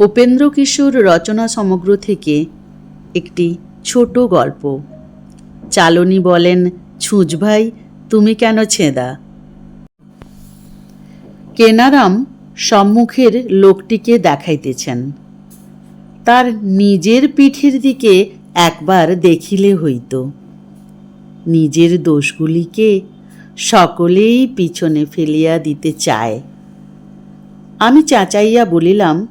উপেন্দ্র কিশোর রচনা সমগ্র থেকে একটি ছোট গল্প। চালনী বলেন, ছুঁচ ভাই, তুমি কেন ছেঁদা? কেনারাম সম্মুখের লোকটিকে দেখাইতেছেন। তার নিজের পিঠের দিকে একবার দেখিলে হইত। নিজের দোষগুলিকে সকলেই পিছনে ফেলিয়া দিতে চায়। আমি চাচাইয়া বলিলাম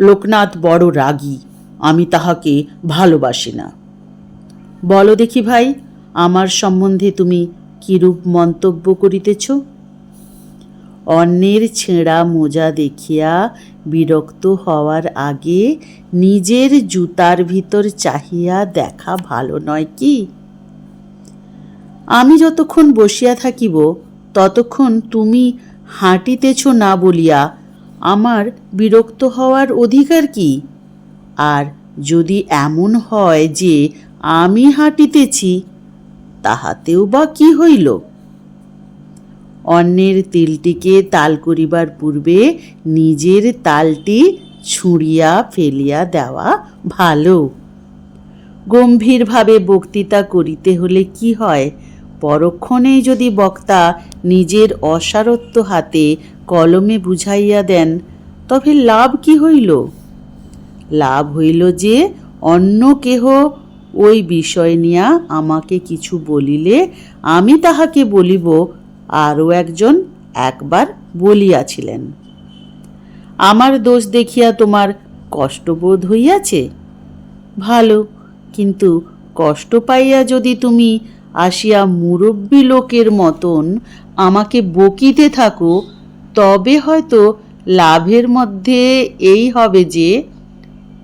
লোকনাথ বড় রাগী, আমি তাহাকে ভালোবাসি না। বলো দেখি ভাই, আমার সম্বন্ধে তুমি কিরূপ মন্তব্য করিতেছ? অন্যের ছেঁড়া মোজা দেখিয়া বিরক্ত হওয়ার আগে নিজের জুতার ভিতর চাহিয়া দেখা ভালো নয় কি? আমি যতক্ষণ বসিয়া থাকিব, ততক্ষণ তুমি হাঁটিতেছ না বলিয়া আমার বিরক্ত হওয়ার অধিকার কি? আর যদি এমন হয় যে আমি হাঁটিতেছি, তাহাতেও বা কি হইল? অন্যের তিলটিকে তাল করিবার পূর্বে নিজের তালটি ছুঁড়িয়া ফেলিয়া দেওয়া ভালো। গম্ভীরভাবে বক্তৃতা করিতে হলে কি হয়? পরক্ষণেই যদি বক্তা নিজের অসারত্ব হাতে কলমে বুঝাইয়া দেন, তবে লাভ কি হইল? লাভ হইল যে অন্য কেহ ওই বিষয় নিয়া আমাকে কিছু বলিলে আমি তাহাকে বলিব, আরও একজন একবার বলিয়াছিলেন। আমার দোষ দেখিয়া তোমার কষ্টবোধ হইয়াছে? ভালো, কিন্তু কষ্ট পাইয়া যদি তুমি আসিয়া মুরব্বী লোকের মতন আমাকে বকিতে থাকো, তবে হয়তো লাভের মধ্যে এই হবে যে,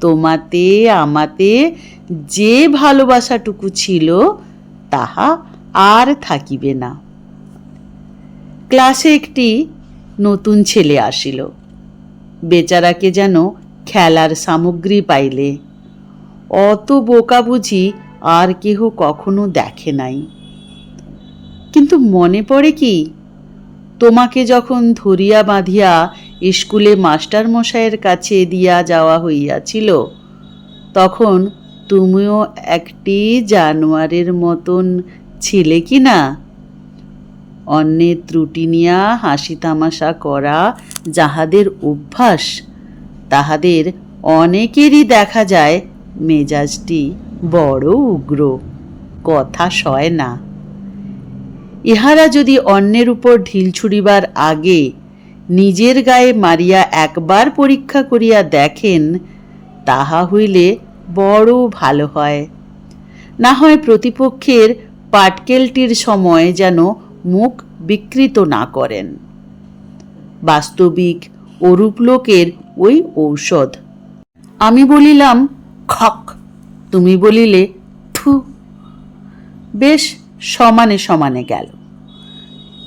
তোমাতে, আমাতে যে ভালোবাসাটুকু ছিল, তাহা আর থাকিবে না। ক্লাসে একটি নতুন ছেলে আসিল। বেচারাকে যেন খেলার সামগ্রী পাইলে। অত বোকা বুঝি আর কেহ কখনো দেখে নাই। কিন্তু মনে পড়ে কি, তোমাকে যখন ধরিয়া বাঁধিয়া স্কুলে মাস্টার মশাইয়ের কাছে দিয়া যাওয়া হইয়াছিল, তখন তুমিও একটি জানোয়ারের মতন ছিলে কি না? অন্যের ত্রুটি নিয়া হাসি তামাশা করা যাহাদের অভ্যাস, তাহাদের অনেকেরই দেখা যায় মেজাজটি। বড় উগ্র। কথা সয় না। ইহারা যদি অন্যের উপর ঢিল ছুড়িবার আগে নিজের গায়ে মারিয়া একবার পরীক্ষা করিয়া দেখেন, তাহা হইলে বড় ভালো হয়। না হয় প্রতিপক্ষের পাটকেলটির সময় যেন মুখ বিকৃত না করেন। বাস্তবিক, অরূপ লোকের ওই ঔষধ। আমি বলিলাম, খক তুমি বলিলে, থু। বেশ সমানে সমানে গেল।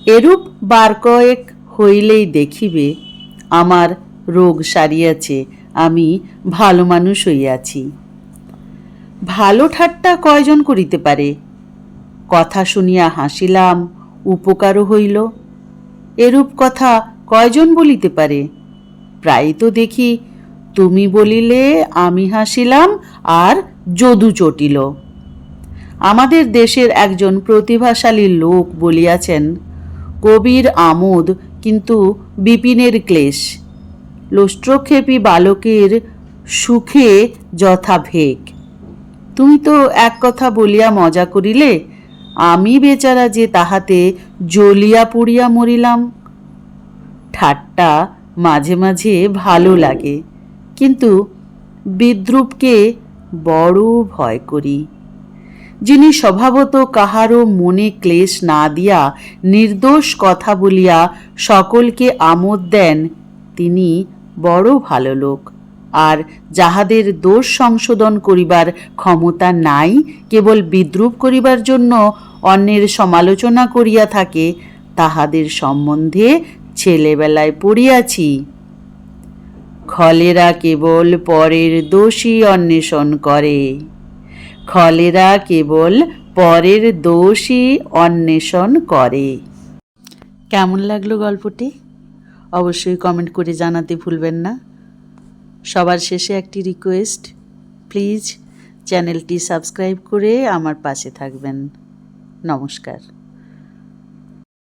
এরূপ বার কয়েক হইলেই দেখিবে, আমার রোগ সারিয়াছে, আমি ভালো মানুষ হইয়াছি। ভালো ঠাট্টা কয়জন করিতে পারে? কথা শুনিয়া হাসিলাম, উপকারও হইল। এরূপ কথা কয়জন বলিতে পারে? প্রায় তো দেখি, তুমি বলিলে, আমি হাসিলাম, আর যদু চটিল। আমাদের দেশের একজন প্রতিভাশালী লোক বলিয়াছেন, কবির আমোদ কিন্তু বিপিনের ক্লেশ। লোষ্ট্রক্ষেপী বালকের সুখে যথা ভেগ। তুমি তো এক কথা বলিয়া মজা করিলে, আমি বেচারা যে তাহাতে জ্বলিয়া পুড়িয়া মরিলাম। ঠাট্টা মাঝে মাঝে ভালো লাগে, কিন্তু বিদ্রুপকে বড় ভয় করি। যিনি স্বভাবত কাহারও মনে ক্লেশ না দিয়া নির্দোষ কথা বলিয়া সকলকে আমোদ দেন, তিনি বড় ভালো লোক। আর যাহাদের দোষ সংশোধন করিবার ক্ষমতা নাই, কেবল বিদ্রুপ করিবার জন্য অন্যের সমালোচনা করিয়া থাকে, তাহাদের সম্বন্ধে ছেলেবেলায় পড়িয়াছি। খলেরা কেবল পরের দোষী অন্বেষণ করে। খলেরা কেবল পরের দোষই অন্বেষণ করে। কেমন লাগল গল্পটি? অবশ্যই কমেন্ট করে জানাতে ভুলবেন না। সবার শেষে একটি রিকোয়েস্ট প্লিজ চ্যানেলটি সাবস্ক্রাইব করে আমার পাশে থাকবেন। নমস্কার।